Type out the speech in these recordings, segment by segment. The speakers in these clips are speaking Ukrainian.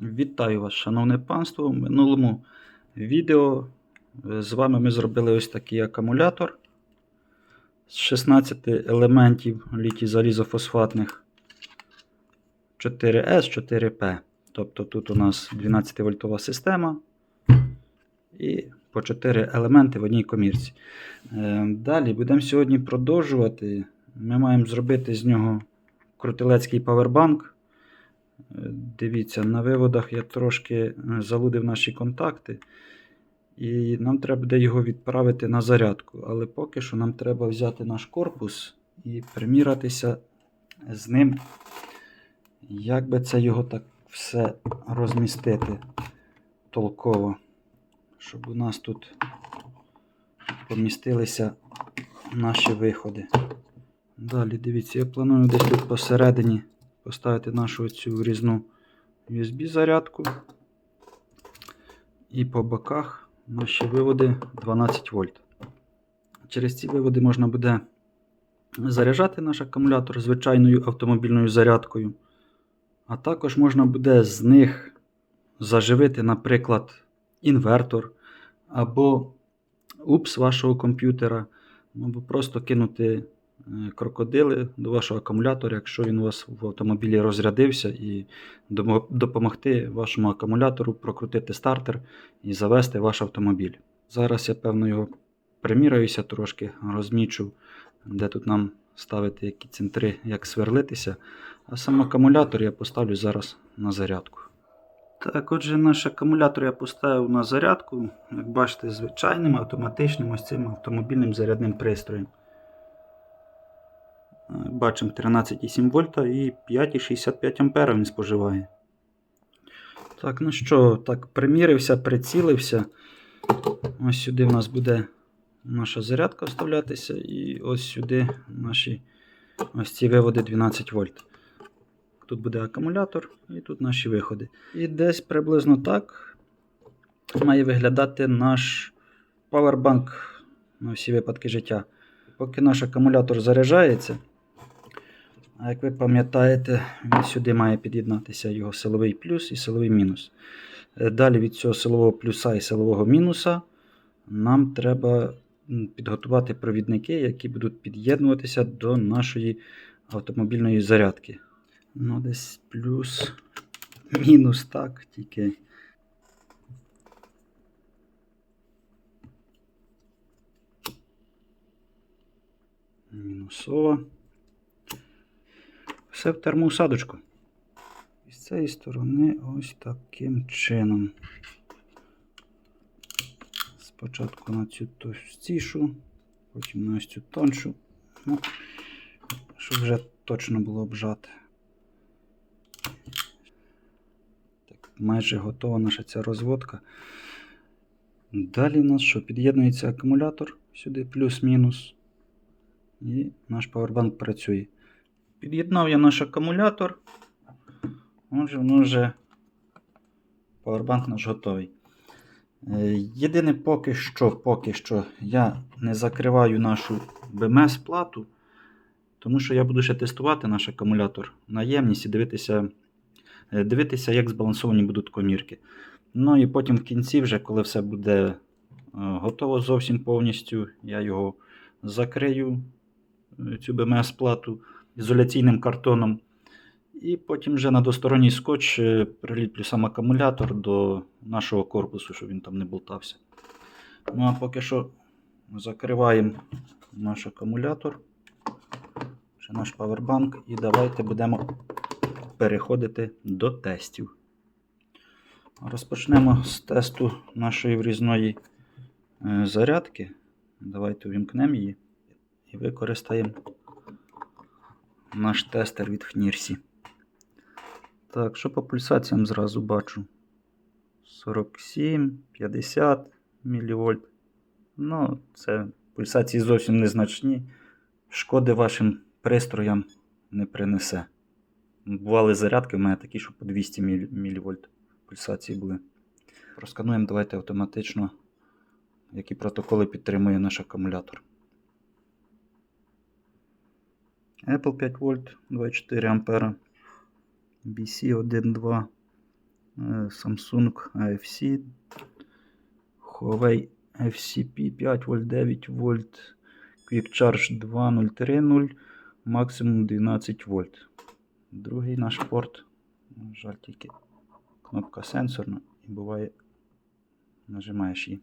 Вітаю вас, шановне панство. В минулому відео е, з вами ми зробили ось такий акумулятор з 16 елементів літій залізофосфатних 4С, 4П. Тобто тут у нас 12 вольтова система і по 4 елементи в одній комірці. Е, Далі будемо сьогодні продовжувати. Ми маємо зробити з нього крутилецький павербанк. Дивіться, на виводах я трошки е, залудив наші контакти. І нам треба буде його відправити на зарядку. Але поки що нам треба взяти наш корпус і примірятися з ним, як би це його так все розмістити толково, щоб у нас тут помістилися наші виходи. Далі, дивіться, я планую десь тут посередині поставити нашу цю різну USB-зарядку. І по боках наші виводи 12 вольт. Через ці виводи можна буде заряджати наш акумулятор звичайною автомобільною зарядкою. А також можна буде з них заживити, наприклад, інвертор або упс вашого комп'ютера, або просто кинути крокодили до вашого акумулятора, якщо він у вас в автомобілі розрядився, і допомогти вашому акумулятору прокрутити стартер і завести ваш автомобіль. Зараз я, певно, його приміряюся трошки, розмічу, де тут нам ставити які центри, як сверлитися. А сам акумулятор я поставлю зараз на зарядку. Так, отже, наш акумулятор я поставив на зарядку, як бачите, звичайним автоматичним ось цим автомобільним зарядним пристроєм. Бачимо 13,7 вольта і 5,65 ампера він споживає. Так, ну що, так, примірився, прицілився. Ось сюди в нас буде наша зарядка вставлятися, і ось сюди наші ось ці виводи 12 вольт. Тут буде акумулятор і тут наші виходи. І десь приблизно так має виглядати наш павербанк на всі випадки життя. Поки наш акумулятор заряджається, а як ви пам'ятаєте, він сюди має під'єднатися його силовий плюс і силовий мінус. Е, Далі від цього силового плюса і силового мінуса нам треба підготувати провідники, які будуть під'єднуватися до нашої автомобільної зарядки. Ну, десь плюс, мінус, так, тільки. Мінусова. Все в термоусадочку. І з цієї сторони ось таким чином. Спочатку на цю товстішу, потім на ось цю тоншу. Ну, щоб вже точно було обжати. Так, майже готова наша ця розводка. Далі у нас що? Під'єднується акумулятор сюди, плюс-мінус. І наш павербанк працює. Під'єднав я наш акумулятор. Отже, воно вже павербанк наш готовий. Е, Єдине поки що, поки що я не закриваю нашу BMS плату, тому що я буду ще тестувати наш акумулятор на ємність і дивитися, е, дивитися, як збалансовані будуть комірки. Ну і потім в кінці, вже коли все буде е, готово зовсім повністю, я його закрию, цю BMS плату ізоляційним картоном. І потім вже на двосторонній скотч е, приліплю сам акумулятор до нашого корпусу, щоб він там не болтався. Ну а поки що закриваємо наш акумулятор, ще наш павербанк, і давайте будемо переходити до тестів. Розпочнемо з тесту нашої врізної е, зарядки. Давайте увімкнемо її і використаємо наш тестер від Фнірсі. Так, що по пульсаціям зразу бачу? 47, 50 мВ. Ну, це пульсації зовсім незначні. Шкоди вашим пристроям не принесе. Бували зарядки в мене такі, що по 200 мВ пульсації були. Проскануємо давайте автоматично, які протоколи підтримує наш акумулятор. Apple 5 вольт 24 ампера. BC 1.2 е, Samsung AFC, Huawei FCP 5 вольт 9 вольт, Quick Charge 2.030, максимум 12 вольт. Другий наш порт, на жаль, тільки кнопка сенсорна і буває нажимаєш її.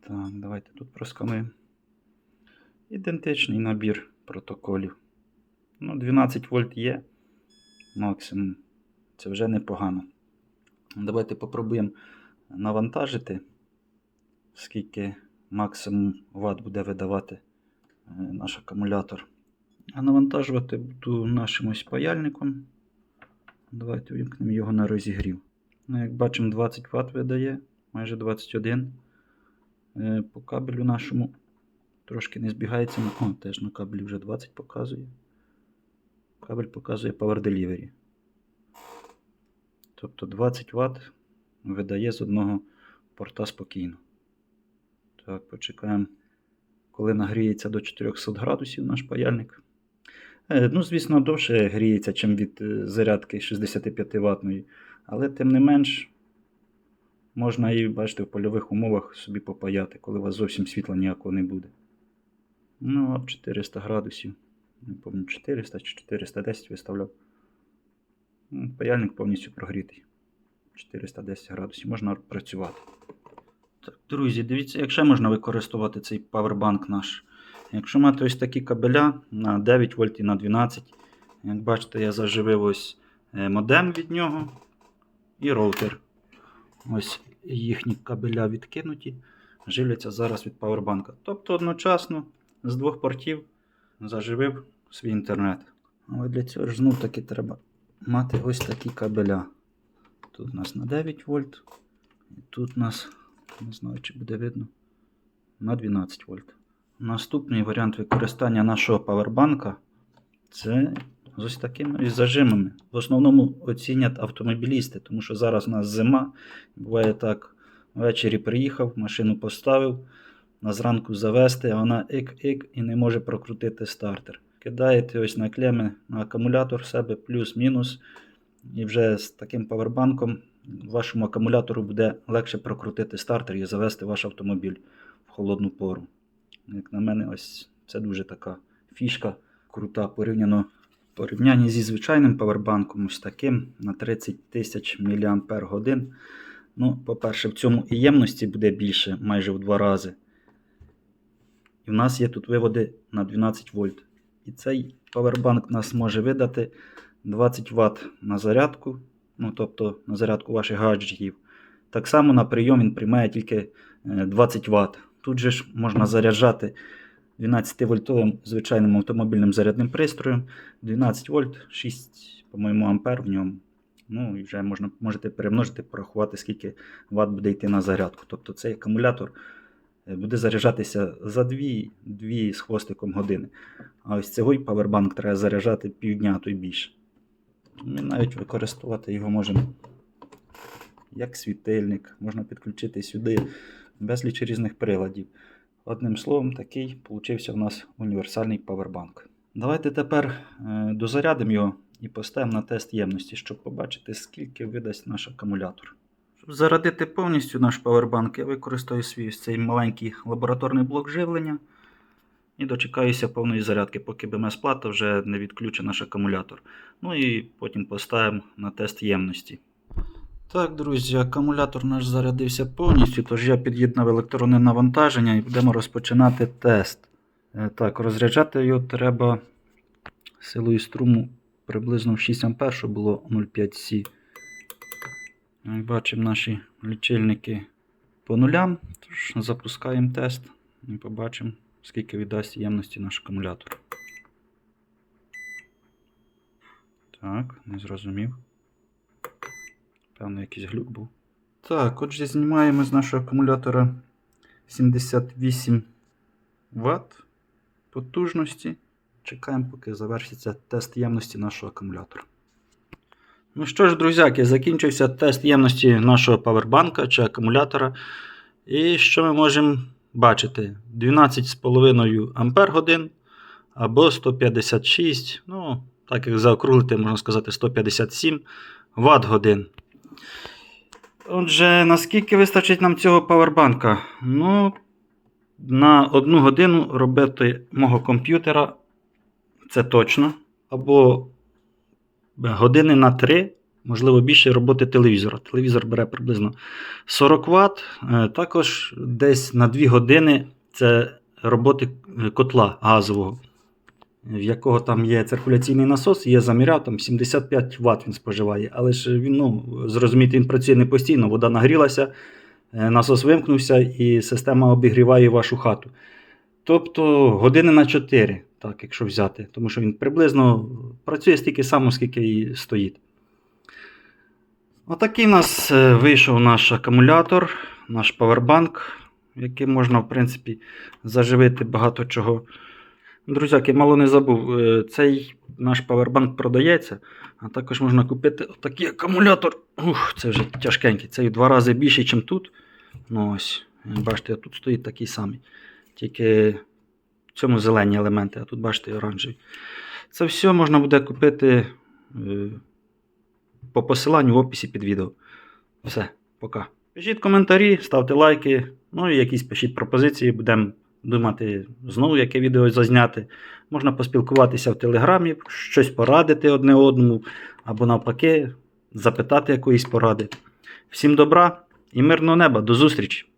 Так, давайте тут проскануємо. Ідентичний набір протоколів. Ну, 12 вольт є максимум. Це вже непогано. Давайте попробуємо навантажити, скільки максимум Вт буде видавати е, наш акумулятор. А навантажувати буду нашим ось паяльником. Давайте вимкнемо його на розігрів. Ну, як бачимо, 20 Вт видає, майже 21. Е, По кабелю нашому трошки не збігається. О, теж на кабелі вже 20 показує. Кабель показує Power Delivery. Тобто 20 Вт видає з одного порта спокійно. Так, почекаємо, коли нагріється до 400 градусів наш паяльник. Е, Ну, звісно, довше гріється, ніж від е, зарядки 65 ватної. Але тим не менш, можна і, бачите, в польових умовах собі попаяти, коли у вас зовсім світла ніякого не буде. Ну, 400 градусів. Не пам'ятаю, 400 чи 410 виставляв. Ну, Паяльник повністю прогрітий. 410 градусів. Можна працювати. Так, друзі, дивіться, як ще можна використовувати цей павербанк наш. Якщо мати ось такі кабеля на 9 вольт і на 12, як бачите, я заживив ось е, модем від нього і роутер. Ось їхні кабеля відкинуті, живляться зараз від павербанка. Тобто одночасно з двох портів заживив свій інтернет. Але для цього ж знов таки треба мати ось такі кабеля. Тут у нас на 9 вольт, і тут у нас, не знаю, чи буде видно, на 12 вольт. Наступний варіант використання нашого павербанка це з ось такими зажимами. В основному оцінять автомобілісти, тому що зараз у нас зима. Буває так, ввечері приїхав, машину поставив, на зранку завести, а вона ік-ік і не може прокрутити стартер. Кидаєте ось на клеми на акумулятор в себе плюс-мінус. І вже з таким павербанком вашому акумулятору буде легше прокрутити стартер і завести ваш автомобіль в холодну пору. Як на мене, ось це дуже така фішка крута порівняно порівнянні зі звичайним павербанком, ось таким на 30 тисяч мАч. Ну, по-перше, в цьому і ємності буде більше, майже в два рази. І в нас є тут виводи на 12 вольт. І цей павербанк нас може видати 20 Вт на зарядку, ну тобто на зарядку ваших гаджетів. Так само на прийом він приймає тільки е, 20 Вт. Тут же ж можна заряджати 12-вольтовим звичайним автомобільним зарядним пристроєм. 12 вольт, 6, по-моєму, ампер в ньому. Ну і вже можна, можете перемножити, порахувати, скільки Вт буде йти на зарядку. Тобто цей акумулятор е, буде заряджатися за 2, 2 з хвостиком години. А ось цей павербанк треба заряджати півдня, а то й більше. Ми навіть використовувати його можемо як світильник, можна підключити сюди безліч різних приладів. Одним словом, такий получився в нас універсальний павербанк. Давайте тепер е, дозарядимо його і поставимо на тест ємності, щоб побачити, скільки видасть наш акумулятор. Щоб зарядити повністю наш павербанк, я використаю свій цей маленький лабораторний блок живлення і дочекаюся повної зарядки, поки БМС-плата вже не відключить наш акумулятор. Ну і потім поставимо на тест ємності. Так, друзі, акумулятор наш зарядився повністю, тож я під'єднав електронне навантаження і будемо розпочинати тест. Е, Так, розряджати його треба силою струму приблизно в 6 А, було 0,5 С. Бачимо, наші лічильники по нулям. Тож запускаємо тест і побачимо, скільки віддасть ємності наш акумулятор. Так, не зрозумів. Певно, якийсь глюк був. Так, отже, знімаємо з нашого акумулятора 78 Вт потужності. Чекаємо, поки завершиться тест ємності нашого акумулятора. Ну що ж, друзяки, закінчився тест ємності нашого павербанка чи акумулятора. І що ми можемо бачити? 12,5 Ампер годин або 156, ну, так як заокруглити, можна сказати, 157 Вт годин. Отже, наскільки вистачить нам цього павербанка? Ну, на одну годину робити мого комп'ютера це точно. Або години на 3, можливо, більше роботи телевізора. Телевізор бере приблизно 40 Вт. Е, Також десь на 2 години це роботи е, котла газового, в якого там є циркуляційний насос, є заміряв, там 75 Вт він споживає. Але ж він, ну, зрозуміти, він працює не постійно, вода нагрілася, е, насос вимкнувся і система обігріває вашу хату. Тобто години на 4, так, якщо взяти, тому що він приблизно працює стільки само, скільки і стоїть. Отакий у нас е, вийшов наш акумулятор, наш павербанк, яким можна, в принципі, заживити багато чого. Друзяки, мало не забув, е, цей наш павербанк продається, а також можна купити отакий акумулятор. Ух, це вже тяжкенький. Цей в два рази більший, ніж тут. Ну ось, бачите, тут стоїть такий самий. Тільки в цьому зелені елементи, а тут, бачите, оранжеві. Це все можна буде купити е, по посиланню в описі під відео. Все, пока. Пишіть коментарі, ставте лайки, ну і якісь пишіть пропозиції, будемо думати знову, яке відео зазняти. Можна поспілкуватися в Телеграмі, щось порадити одне одному, або навпаки, запитати якоїсь поради. Всім добра і мирного неба. До зустрічі!